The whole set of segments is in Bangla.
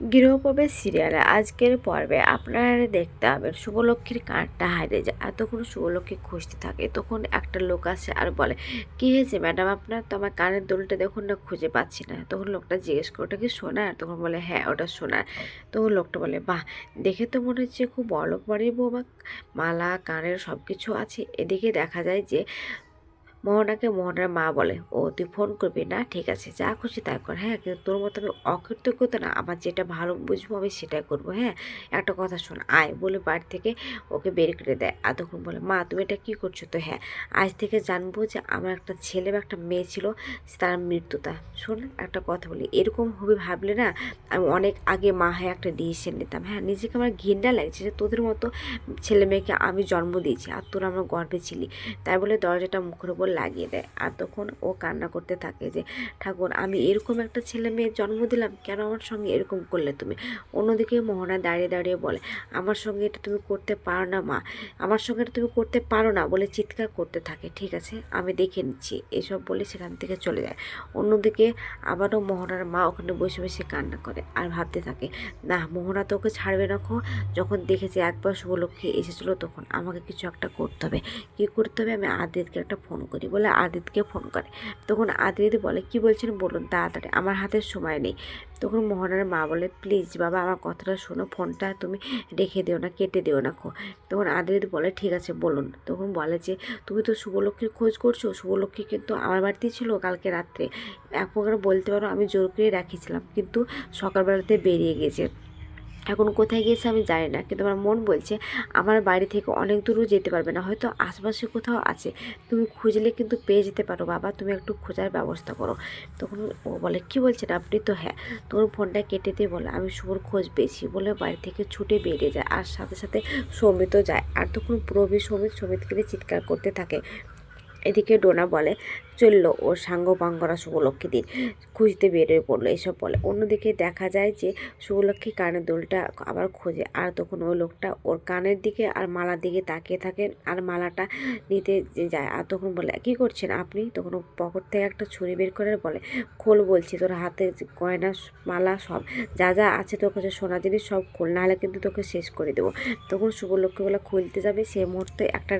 গৃহপ্রবেশ সিরিয়ালে আজকের পর্বে আপনারা দেখতে পাবেন শুভলক্ষ্মীর কার্ডটা হারিয়ে যায়। এতক্ষণ শুভলক্ষ্মী খুঁজতে থাকে, তখন একটা লোক আসে আর বলে, কী হয়েছে ম্যাডাম? আপনার তো আমার কানের দুলটা দেখুন না, খুঁজে পাচ্ছি না। তখন লোকটা জিজ্ঞেস করে, ওটা কি সোনার? তখন বলে হ্যাঁ ওটা সোনার। তখন লোকটা বলে, বাহ, দেখে তো মনে হচ্ছে খুব বড়লোক বাড়ির বৌমা। মালা, কানের সব কিছু আছে। এদিকে দেখা যায় যে মোহনাকে মোহনার মা বলে, ও, তুই ফোন করবি না? ঠিক আছে, যা খুশি তাই কর হ্যাঁ? কিন্তু তোর মতো আমি অকৃতজ্ঞতা না, আমার যেটা ভালো বুঝব আমি সেটাই করব হ্যাঁ? একটা কথা শোন, আয় বলে বাড়ি থেকে ওকে বের করে দেয়। আর বলে, মা, তুমি এটা কী করছ তো হ্যাঁ? আজ থেকে জানব যে আমার একটা ছেলে বা একটা মেয়ে ছিল, তার মৃত্যুতা। শোন, একটা কথা বলি, এরকম হবে ভাবলে না, আমি অনেক আগে মা হয়ে একটা ডিসিশন নিতাম হ্যাঁ? নিজেকে আমার ঘৃণা লাগছে যে তোদের মতো ছেলে মেয়েকে আমি জন্ম দিয়েছি, আর তোরা আমার গর্বে ছিলি। তাই বলে দরজাটা মুখের উপর লাগিয়ে দেয়। আর তখন ও কান্না করতে থাকে যে, ঠাকুর, আমি এরকম একটা ছেলে মেয়ের জন্ম দিলাম, কেন আমার সঙ্গে এরকম করলে তুমি? অন্যদিকে মোহনা দাঁড়িয়ে দাঁড়িয়ে বলে, আমার সঙ্গে এটা তুমি করতে পারো না, মা। আমার সঙ্গে এটা তুমি করতে পারো না বলে চিৎকার করতে থাকে। ঠিক আছে, আমি দেখে নিচ্ছি। এসব বলে সেখান থেকে চলে যায়। অন্যদিকে আবারও মোহনার মা ওখানে বসে বসে কান্না করে আর ভাবতে থাকে, না, মোহনা তো ওকে ছাড়বে না যখন দেখেছে একবার শুভলক্ষ্মী এসেছিল তখন আমাকে কিছু একটা করতে হবে। কী করতে হবে? আমি আদিতকে একটা ফোন করি। বলে আদিতকে ফোন করে। তখন আদিত বলে, কি বলছেন বলুন তাড়াতাড়ি, আমার হাতে সময় নেই। তখন মোহনার মা বলে, প্লিজ বাবা, আমার কথাটা শোনো, ফোনটা তুমি রেখে দিও না, কেটে দিও না খো। তখন আদিত বলে, ঠিক আছে, বলুন। তখন বলে যে, তুমি তো শুভলক্ষ্মীর খোঁজ করছ, শুভলক্ষ্মী কিন্তু আমার বাড়িতেই ছিল কালকে রাত্রে। এক প্রকার বলতে পারো, আমি জোর করে রাখিছিলাম, কিন্তু সকালবেলাতে বেরিয়ে গেছে। এখন কোথায় গিয়েছে আমি জানি না, কিন্তু আমার মন বলছে আমার বাড়ি থেকে অনেক দূরও যেতে পারবে না, হয়তো আশপাশে কোথাও আছে। তুমি খুঁজলে কিন্তু পেয়ে যেতে পারো, বাবা, তুমি একটু খোঁজার ব্যবস্থা করো। তখন ও বলে, কি বলছেন আপনি তো? হ্যাঁ। তখন ফোনটা কেটে দিয়ে বলে, আমি শুভর খোঁজ পেয়েছি। বলে বাড়ি থেকে ছুটে বেরিয়ে যায়, আর সাথে সাথে সৌমিতও যায়। আর তখন প্রবীর, সৌমিত, সৌমিতকে চিৎকার করতে থাকে। এদিকে ডোনা বলে চলল ওর সাঙ্গ পাঙ্গরা শুভলক্ষ্মীদের খুঁজতে বেরিয়ে পড়ল, এসব বলে। অন্যদিকে দেখা যায় যে শুভলক্ষ্মী কানের দোলটা আবার খোঁজে, আর তখন ওই লোকটা ওর কানের দিকে আর মালার দিকে তাকিয়ে থাকে আর মালাটা নিতে যায়। আর তখন বলে, কি করছেন আপনি? তখন পকেট থেকে একটা ছুরি বের করে বলে, খোল বলছি, তোর হাতে গয়না, মালা সব, যা যা আছে তোর কাছে সোনা জিনিস সব খোল, নাহলে কিন্তু তোকে শেষ করে দেবো। তখন শুভলক্ষ্মীগুলো খুলতে যাবে? সে মুহূর্তে একটা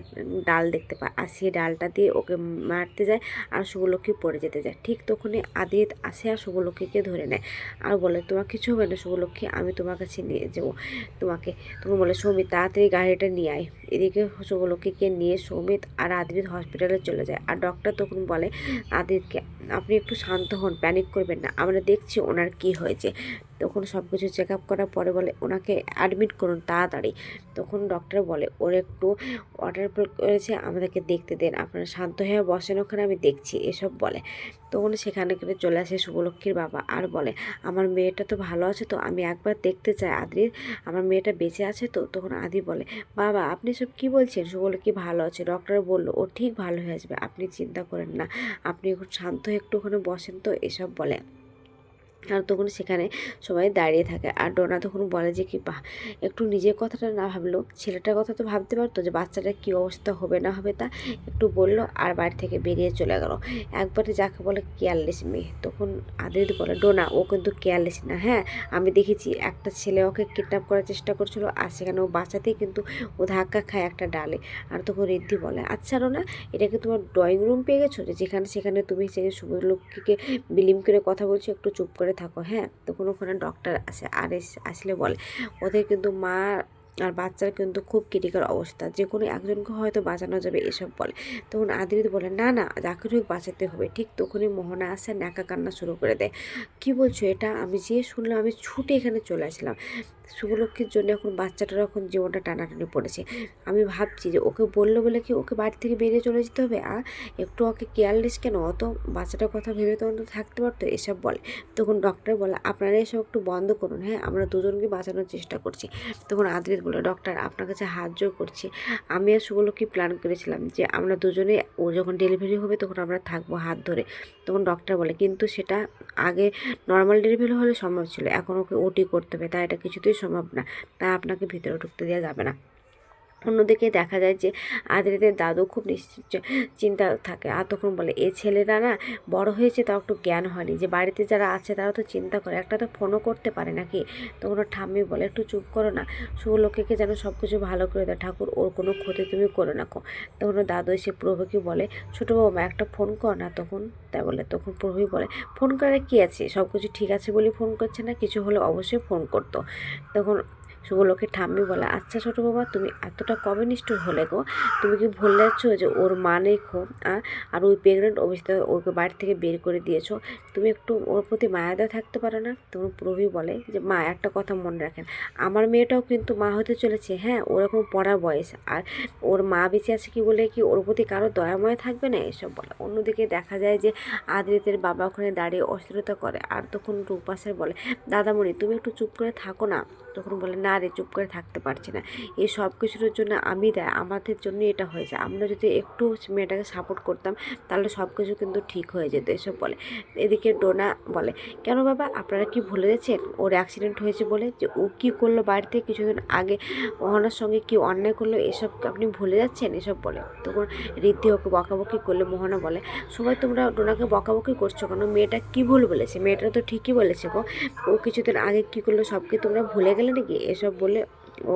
ডাল দেখতে পায়, আর সেই ডালটা দিয়ে ওকে মারতে যায় আর শুভলক্ষ্মী পড়ে যেতে যায়। ঠিক তখনই আদিত আসে আর শুভলক্ষ্মীকে ধরে নেয়। আর বলে, তোমার কিছু হবে না শুভলক্ষ্মী? আমি তোমার কাছে নিয়ে যাব। তোমাকে, তখন বলে, সৌমিত, তাড়াতাড়ি গাড়িটা নিয়ে আয়। এদিকে শুভলক্ষ্মীকে নিয়ে সৌমিত আর আদিত হসপিটালে চলে যায়। আর ডক্টর তখন বলে, আদিতকে, আপনি একটু শান্ত হন প্যানিক করবেন না। আমরা দেখছি ওনার কি হয়েছে। তখন সব কিছু চেক আপ করার পরে বলে, ওনাকে অ্যাডমিট করুন তাড়াতাড়ি। তখন ডক্টর বলে, ওর একটু ওয়াটার করেছে, আমাদেরকে দেখতে দেন। আপনারা শান্ত হয়ে বসেন ওখানে, আমি দেখছি। এসব বলে। তখন সেখানে করে চলে আসে শুভলক্ষ্মীর বাবা আর বলে, আমার মেয়েটা তো ভালো আছে তো, আমি একবার দেখতে চাই আদির আমার মেয়েটা বেঁচে আছে তো? তখন আদি বলে, বাবা, আপনি সব কি বলছেন? শুভলক্ষ্মী ভালো আছে। ডক্টর বলল, ও ঠিক ভালো হয়ে আসবে, আপনি চিন্তা করেন না। আপনি এখন শান্ত হয়ে একটু ওখানে বসেন তো? এসব বলে। আর তখন সেখানে সবাই দাঁড়িয়ে থাকে। আর ডোনা তখন বলে যে কি, বাহ, একটু নিজের কথাটা না ভাবলো ছেলেটার কথা তো ভাবতে পারতো যে বাচ্চাটার কী অবস্থা, হবে না হবে তা? একটু বলল আর বাড়ি থেকে বেরিয়ে চলে গেল। একবারে যাকে বলে কেয়ারলেস মেয়ে। তখন আদিত বলে, ডোনা, ও কিন্তু কেয়ারলেস না হ্যাঁ? আমি দেখেছি একটা ছেলে ওকে কিডন্যাপ করার চেষ্টা করছিল আর সেখানে ও বাঁচাতেই কিন্তু ও ধাক্কা খায় একটা ডালে। আর তখন রিদ্ধি বলে আচ্ছা ডোনা এটা কি তোমার ড্রয়িং রুম পেয়ে গেছো? যে যেখানে সেখানে তুমি সেই শুভলক্ষ্মীকে বিলিম করে কথা বলছো, একটু চুপ করে থাকো হ্যাঁ? তখন ওখানে ডক্টর আসে, আর আসলে বলে, ওদের কিন্তু মা আর বাচ্চার কিন্তু খুব ক্রিটিক্যাল অবস্থা। যে কোনো একজনকে হয়তো বাঁচানো যাবে, এসব বলে। তখন আদিত বলে, না না, যাকে হোক বাঁচাতে হবে। ঠিক তখনই মোহনা আসে নাকা কান্না শুরু করে দেয়। কি বলছো এটা? আমি যে শুনলাম, আমি ছুটে এখানে চলে আসলাম। শুভলক্ষ্মীর জন্য এখন বাচ্চাটার এখন জীবনটা টানাটানি পড়েছে। আমি ভাবছি যে ওকে বলল বলে কি ওকে বাড়ি থেকে বেরিয়ে চলে যেতে হবে? আর একটু ওকে কেয়ারলেস কেন? অত বাচ্চাটার কথা ভেবে তো অন্তত থাকতে পারতো, এসব বলে। তখন ডক্টর বলে, আপনারা এসব একটু বন্ধ করুন হ্যাঁ? আমরা দুজনকে বাঁচানোর চেষ্টা করছি। তখন আদ্রিত বলে ডক্টর আপনার কাছে হাত জোর করছি। আমি আর শুভলক্ষ্মী প্ল্যান করেছিলাম যে, আমরা দুজনে ও যখন ডেলিভারি হবে তখন আমরা থাকব হাত ধরে। তখন ডক্টর বলে, কিন্তু সেটা আগে নর্মাল ডেলিভারি হলে সম্ভব ছিল। এখন ওকে ওটি করতে হবে, তাই এটা কিছুতেই সম্ভব না। তা আপনাকে ভিতরে ঢুকতে দেওয়া যাবে না। অন্যদিকে দেখা যায় যে আদ্রিতের দাদু খুব নিশ্চিত চিন্তা থাকে। আর তখন বলে, এ ছেলেরা না বড় হয়েছে, তাও একটু জ্ঞান হয়নি। যে বাড়িতে যারা আছে, তারা তো চিন্তা করে, একটা তো ফোনও করতে পারে নাকি? তখন ঠাম্মি বলে, একটু চুপ করো না শুভলক্ষ্মীকে যেন সব কিছু ভালো করে দেয় ঠাকুর, ওর কোনো ক্ষতি তুমি করো না কো তখন দাদু এসে প্রভুকে বলে, ছোটো বৌমা, একটা ফোন কর না? তখন তাই বলে, তখন প্রভুই বলে ফোন করার কী আছে? সব কিছু ঠিক আছে বলে ফোন করছে না? কিছু হলে অবশ্যই ফোন করতো। তখন শুভলোকের ঠাম্মি বলে আচ্ছা ছোটো বাবা তুমি এতটা কবে নিষ্ঠুর হলে গো, তুমি কি ভুলে যাচ্ছ যে ওর মা নেই খো আর ওই প্রেগনেন্ট অবস্থায় ওকে বাড়ি থেকে বের করে দিয়েছ? তুমি একটু ওর প্রতি মায়া দেওয়া থাকতে পারো না? তখন প্রভু বলে, যে মা, একটা কথা মনে রাখেন, আমার মেয়েটাও কিন্তু মা হতে চলেছে হ্যাঁ ওরকম পড়া বয়স, আর ওর মা বেঁচে আছে কি বলে কি ওর প্রতি কারও দয়াময় থাকবে না? এসব বলে। অন্যদিকে দেখা যায় যে আদ্রিতের বাবা ওখানে দাঁড়িয়ে অস্থিরতা করে, আর তখন রূপাসের বলে, দাদামণি, তুমি একটু চুপ করে থাকো না। তখন বলে, না রে চুপ করে থাকতে পারছি না। এই সব কিছুর জন্য আমি দেয় আমাদের জন্য এটা হয়েছে আমরা যদি একটু মেয়েটাকে সাপোর্ট করতাম, তাহলে সব কিছু কিন্তু ঠিক হয়ে যেত, এসব বলে। এদিকে ডোনা বলে, কেন বাবা, আপনারা কি ভুলে গেছেন? ওর অ্যাক্সিডেন্ট হয়েছে বলে যে, ও কী করল বাড়িতে কিছুদিন আগে? মোহনার সঙ্গে কি অন্যায় করল? এসব আপনি ভুলে যাচ্ছেন? এসব বলে। তখন রিদ্ধি ওকে বকাবকি করলে, মোহনা বলে, সবাই তোমরা ডোনাকে বকাবকি করছ কেন? মেয়েটা কি ভুল বলেছে? মেয়েটা তো ঠিকই বলেছে গো। ও কিছুদিন আগে কি করল? সব কি তোমরা ভুলে গেলে নাকি? এসব বলে ও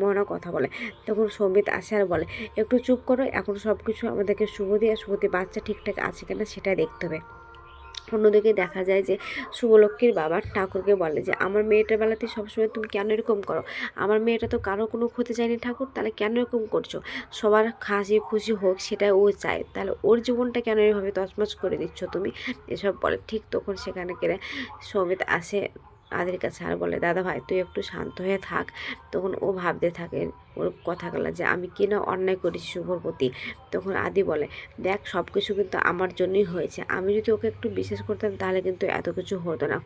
মোহনা কথা বলে। তখন সৌমিত আসে আর বলে, একটু চুপ করো, এখন সব কিছু আমাদেরকে শুভদি আর শুভদি বাচ্চা ঠিকঠাক আছে কিনা সেটাই দেখতে হবে। অন্যদিকে দেখা যায় যে শুভলক্ষ্মীর বাবা ঠাকুরকে বলে যে, আমার মেয়েটার বেলাতে সবসময় তুমি কেন এরকম করো? আমার মেয়েটা তো কারও কোনো ক্ষতি চায়নি ঠাকুর, তাহলে কেন এরকম করছ? সবার হাসি খুশি হোক সেটা ও চায়। তাহলে ওর জীবনটা কেন এভাবে তছমছ করে দিচ্ছ তুমি? এসব বলে। ঠিক তখন সেখানে কেড়ে সৌমিত আসে আদির কাছে আর বলে দাদা ভাই তুই একটু শান্ত হয়ে থাক। তখন ও ভাবতে থাকে ওর কথা কথাগুলো যে, আমি কি না অন্যায় করেছি শুভর প্রতি? তখন আদি বলে, দেখ সব কিছু কিন্তু আমার জন্যই হয়েছে। আমি যদি ওকে একটু বিশ্বাস করতাম, তাহলে কিন্তু এত কিছু হতো না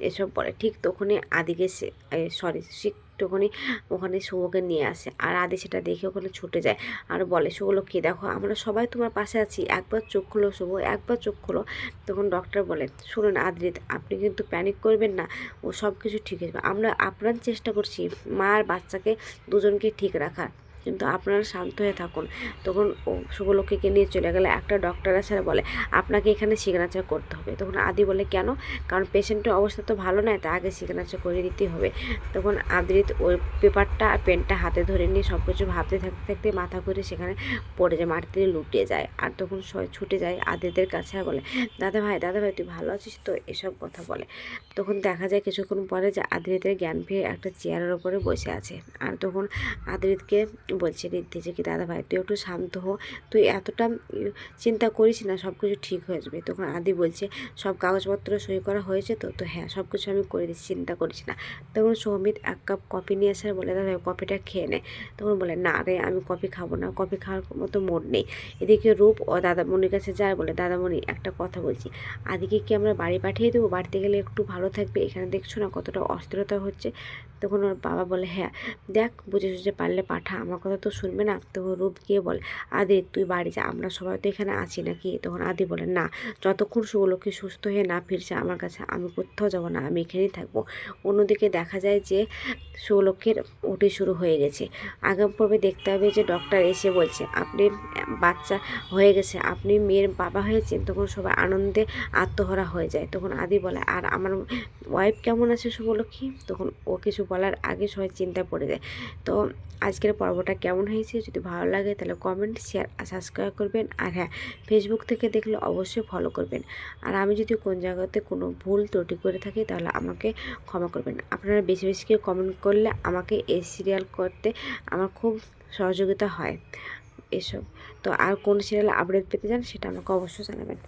এসব বলে। ঠিক তখনই আদিকে সে সরি ঠিক তখনই ওখানে শুভকে নিয়ে আসে। আর আদি সেটা দেখে ওখানে ছুটে যায় আর বলে, শুভ শুভলক্ষ্মী দেখো, আমরা সবাই তোমার পাশে আছি। একবার চোখ খুলো শুভ, একবার চোখ খুলো। তখন ডক্টর বলে, শুনুন আদ্রিত, আপনি কিন্তু প্যানিক করবেন না। ও সব কিছু ঠিক হয়ে যাবে। আমরা আপ্রাণ চেষ্টা করছি। মা আর বাচ্চাকে দুজনকে ঠিক রাখার। কিন্তু আপনারা শান্ত হয়ে থাকুন। তখন ও শুভলক্ষ্মীকে নিয়ে চলে গেলে একটা ডক্টর আছে বলে, আপনাকে এখানে সিগনেচার করতে হবে। তখন আদি বলে, কেন? কারণ পেশেন্টের অবস্থা তো ভালো নয় তা আগে সিগনেচার করে দিতে হবে। তখন আদ্রিত ওই পেপারটা আর পেনটা হাতে ধরে নিয়ে সব কিছু ভাবতে থাকতে থাকতে মাথা ঘুরে সেখানে পড়ে যায় মাটিতে লুটিয়ে যায়। আর তখন সবাই ছুটে যায় আদিদের কাছে আর বলে, দাদা ভাই দাদা ভাই, তুই ভালো আছিস তো? এসব কথা বলে। তখন দেখা যায় কিছুক্ষণ পরে যে আদ্রিতের জ্ঞান ফিরে একটা চেয়ারের ওপরে বসে আছে। আর তখন আদ্রিতকে বলছে রিদ্ধি যে, কি দাদা ভাই, তুই একটু শান্ত হো। তুই এতটা চিন্তা করিস না সব কিছু ঠিক হয়ে যাবে। তখন আদি বলছে, সব কাগজপত্র সই করা হয়েছে তো? তো হ্যাঁ সব কিছু আমি করে দিচ্ছি, চিন্তা করিস না। তখন সৌমিত এক কাপ কফি নিয়ে আসার বলে, দাদা ভাই, কফিটা খেয়ে নে। তখন বলে, না রে, আমি কফি খাব না, কফি খাওয়ার মতো মোড নেই। এদিকে রূপ ও দাদামণির কাছে যায় বলে, দাদামণি, একটা কথা বলছি। আদিকে কি আমরা বাড়ি পাঠিয়ে দেবো? বাড়িতে গেলে একটু ভালো থাকবে? এখানে দেখছ না কতটা অস্থিরতা হচ্ছে? তখন ওর বাবা বলে হ্যাঁ দেখ বুঝে সুঝে পারলে পাঠা, আমার কথা তো শুনবে না। তখন রূপ গিয়ে বলে, আদি, তুই বাড়ি যা, আমরা সবাই তো এখানে আছি নাকি? তখন আদি বলে, না, যতক্ষণ শুভলক্ষ্মী সুস্থ হয়ে না ফিরছে আমার কাছে, আমি কোথাও যাব না, আমি এখানেই থাকব। অন্যদিকে দেখা যায় যে শুভলক্ষ্মীর ওটি শুরু হয়ে গেছে। আগাম পর্বে দেখতে হবে যে ডক্টর এসে বলছে, আপনি বাচ্চা হয়ে গেছে, আপনি মেয়ের বাবা হয়েছেন? তখন সবাই আনন্দে আত্মহরা হয়ে যায়। তখন আদি বলে, আর আমার ওয়াইফ কেমন আছে শুভলক্ষ্মী তখন ও কিছু বলার আগে সবাই চিন্তায় পড়ে যায়। তো আজকের পর্বটা কেমন হয়েছে? যদি ভালো লাগে তাহলে কমেন্ট শেয়ার আর সাবস্ক্রাইব করবেন। আর হ্যাঁ ফেসবুক থেকে দেখলে অবশ্যই ফলো করবেন। আর আমি যদি কোন জায়গাতে কোনো ভুল ত্রুটি করে থাকি তাহলে আমাকে ক্ষমা করবেন। আপনারা বেশি বেশি করে কমেন্ট করলে আমাকে এই সিরিয়াল করতে আমার খুব সহযোগিতা হয়। এসব। তো আর কোন সিরিয়াল আপডেট পেতে চান সেটা আমাকে অবশ্যই জানাবেন।